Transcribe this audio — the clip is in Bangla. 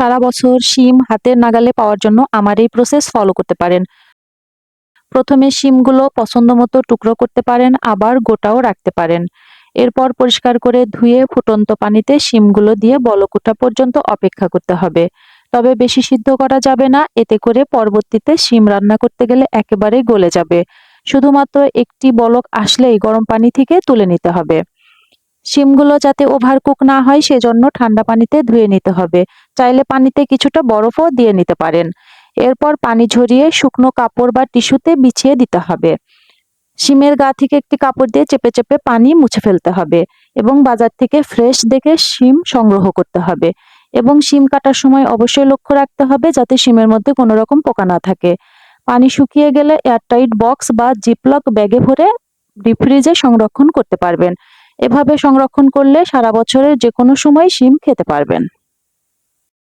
সারা বছর শিম হাতের নাগালে পাওয়ার জন্য আমার এই প্রসেস ফলো করতে পারেন। প্রথমে শিমগুলো পছন্দ মতো টুকরো করতে পারেন, আবার গোটাও রাখতে পারেন। এরপর পরিষ্কার করে ধুয়ে ফুটন্ত পানিতে শিমগুলো দিয়ে বলক ওঠা পর্যন্ত অপেক্ষা করতে হবে। তবে বেশি সিদ্ধ করা যাবে না, এতে করে পরবর্তীতে শিম রান্না করতে গেলে একেবারে গলে যাবে। শুধুমাত্র একটি বলক আসলেই গরম পানি থেকে তুলে নিতে হবে। শিমগুলো যাতে ওভার কুক না হয়, সেজন্য ঠান্ডা পানিতে ধুয়ে নিতে হবে। চাইলে পানিতে কিছুটা বরফও দিয়ে নিতে পারেন। এরপর পানি ঝরিয়ে শুকনো কাপড় বা টিস্যুতে বিছিয়ে দিতে হবে। শিমের গা থেকে একটি কাপড় দিয়ে চেপে চেপে পানি মুছে ফেলতে হবে এবং বাজার থেকে ফ্রেশ দেখে শিম সংগ্রহ করতে হবে। এবং শিম কাটার সময় অবশ্যই লক্ষ্য রাখতে হবে যাতে শিমের মধ্যে কোনো রকম পোকা না থাকে। পানি শুকিয়ে গেলে এয়ারটাইট বক্স বা জিপলক ব্যাগে ভরে ডিপ ফ্রিজে সংরক্ষণ করতে পারবেন। এভাবে সংরক্ষণ করলে সারা বছরের যে কোনো সময় শিম খেতে পারবেন।